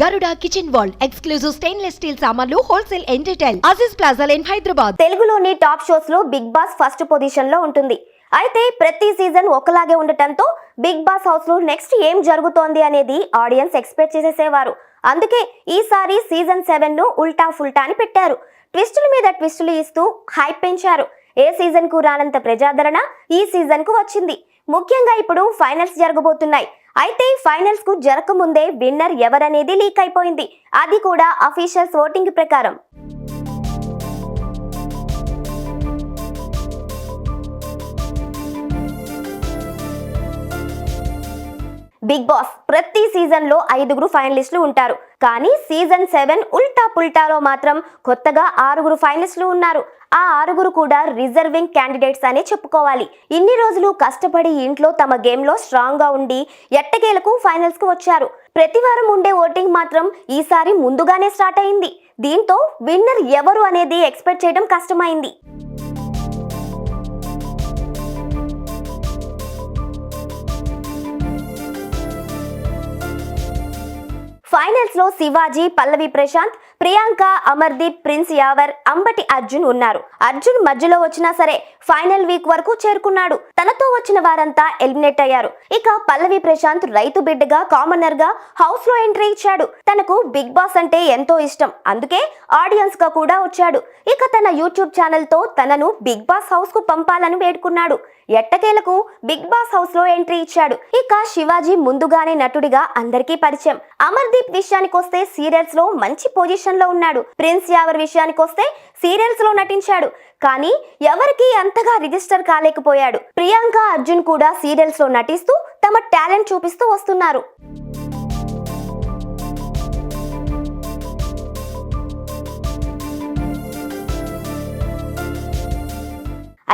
Garuda kitchen wall exclusive stainless steel సామాన్లు wholesale and retail Aziz plaza line Hyderabad తెలుగులోని top షోస్లో big boss first పొజిషన్లో ఉంటుంది. అయితే ప్రతి సీజన్ ఒకలాగే ఉండటంతో బిగ్ బాస్ హౌస్లో నెక్స్ట్ ఏం జరుగుతోంది అనేది ఆడియన్స్ ఎక్స్పెక్ట్ చేసేసేవారు. అందుకే ఈసారి సీజన్ సెవెన్ను ఉల్టా ఫుల్టా అని పెట్టారు. ట్విస్టుల మీద ట్విస్టులు ఇస్తూ హైప్ పెంచారు. ఏ సీజన్కు రానంత ప్రజాదరణ ఈ సీజన్కు వచ్చింది. ముఖ్యంగా ఇప్పుడు ఫైనల్స్ జరగబోతున్నాయి. అయితే ఫైనల్స్కు జరగకముందే విన్నర్ ఎవరనేది లీక్ అయిపోయింది. అది కూడా అఫీషియల్స్ ఓటింగ్ ప్రకారం. బిగ్ బాస్ ప్రతి సీజన్లో ఐదుగురు ఫైనలిస్టులు ఉంటారు. కానీ సీజన్ సెవెన్ ఉల్టా పుల్టాలో మాత్రం కొత్తగా ఆరుగురు ఫైనలిస్టులు ఉన్నారు. ఆ ఆరుగురు కూడా రిజర్వింగ్ క్యాండిడేట్స్ అనే చెప్పుకోవాలి. ఇన్ని రోజులు కష్టపడి ఇంట్లో తమ గేమ్లో స్ట్రాంగ్గా స్ట్రాంగ్గా ఉండి ఎట్టకేలకు ఫైనల్స్కు వచ్చారు. ప్రతి వారం ఉండే ఓటింగ్ మాత్రం ఈసారి ముందుగానే స్టార్ట్ అయింది. దీంతో విన్నర్ ఎవరు అనేది ఎక్స్పెక్ట్ చేయడం కష్టమైంది. ఫైనల్స్లో శివాజీ పల్లవి ప్రశాంత్ ప్రియాంక అమర్దీప్ ప్రిన్స్ యావర్ అంబటి అర్జున్ ఉన్నారు. అర్జున్ మధ్యలో వచ్చినా సరే ఫైనల్ వీక్ వరకు చేరుకున్నాడు. తనతో వచ్చిన వారంతా ఎలిమినేట్ అయ్యారు. ఇక పల్లవి ప్రశాంత్ రైతు బిడ్డగా కామనర్గా హౌస్లో ఎంట్రీ ఇచ్చాడు. తనకు బిగ్ బాస్ అంటే ఎంతో ఇష్టం. అందుకే ఆడియన్స్గా కూడా వచ్చాడు. ఇక తన యూట్యూబ్ ఛానల్తో తనను బిగ్ బాస్ హౌస్కు పంపాలని వేడుకున్నాడు. ఎట్టకేలకు బిగ్ బాస్ హౌస్లో ఎంట్రీ ఇచ్చాడు. ఇక శివాజీ ముందుగానే నటుడిగా అందరికీ పరిచయం. అమర్దీప్ విషయానికొస్తే సీరియల్స్లో మంచి పొజిషన్ లో ఉన్నాడు. ప్రిన్స్ యావర్ విషయానికి వస్తే సీరియల్స్లో నటించాడు. కానీ ఎవరికి అంతగా రిజిస్టర్ కాలేకపోయాడు. ప్రియాంక అర్జున్ కూడా సీరియల్స్లో నటిస్తూ తమ టాలెంట్ చూపిస్తూ వస్తున్నారు.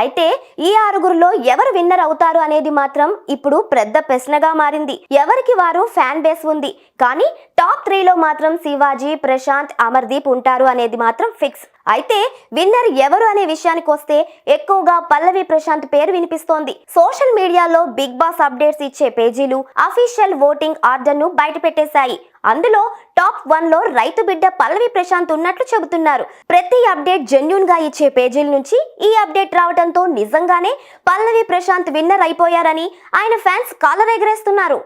అయితే ఈ ఆరుగురులో ఎవరు విన్నర్ అవుతారు అనేది మాత్రం ఇప్పుడు పెద్ద ప్రశ్నగా మారింది. ఎవరికి వారు ఫ్యాన్ బేస్ ఉంది? కానీ టాప్ త్రీలో మాత్రం శివాజీ ప్రశాంత్ అమర్దీప్ ఉంటారు అనేది మాత్రం ఫిక్స్. అయితే విన్నర్ ఎవరు అనే విషయానికి వస్తే ఎక్కువగా పల్లవి ప్రశాంత్ పేరు వినిపిస్తోంది. సోషల్ మీడియాలో బిగ్ బాస్ అప్డేట్స్ ఇచ్చే పేజీలు అఫీషియల్ ఓటింగ్ ఆర్డర్ను అందులో టాప్ వన్లో రైతు బిడ్డ పల్లవి ప్రశాంత్ ఉన్నట్లు చెబుతున్నారు. ప్రతి అప్డేట్ జెన్యున్గా ఇచ్చే పేజీల నుంచి ఈ అప్డేట్ రావడంతో నిజంగానే పల్లవి ప్రశాంత్ విన్నర్ అయిపోయారని ఆయన ఫ్యాన్స్ కాలర్ ఎగరేస్తున్నారు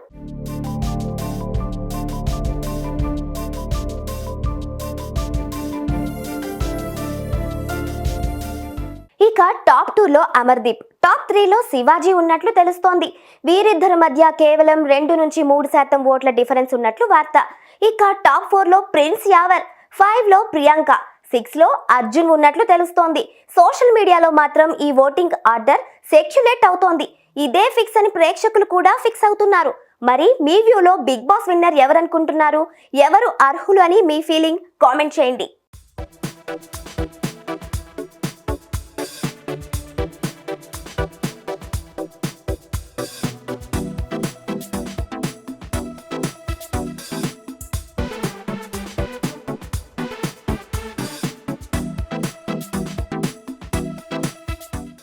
ఇక టాప్ టూలో అమర్దీప్. టాప్ త్రీలో శివాజీ ఉన్నట్లు తెలుస్తోంది. వీరిద్దరి మధ్య కేవలం రెండు నుంచి మూడు శాతం ఓట్ల డిఫరెన్స్ ఉన్నట్లు వార్త. ఇక టాప్ ఫోర్లో ప్రిన్స్ యావర్ ఫైవ్లో ప్రియాంక సిక్స్లో అర్జున్ ఉన్నట్లు తెలుస్తోంది. సోషల్ మీడియాలో మాత్రం ఈ ఓటింగ్ ఆర్డర్ సెక్యులేట్ అవుతోంది. ఇదే ఫిక్స్ అని ప్రేక్షకులు కూడా ఫిక్స్ అవుతున్నారు. మరి మీ వ్యూలో బిగ్ బాస్ విన్నర్ ఎవరనుకుంటున్నారు? ఎవరు అర్హులు అని మీ ఫీలింగ్? కామెంట్ చేయండి.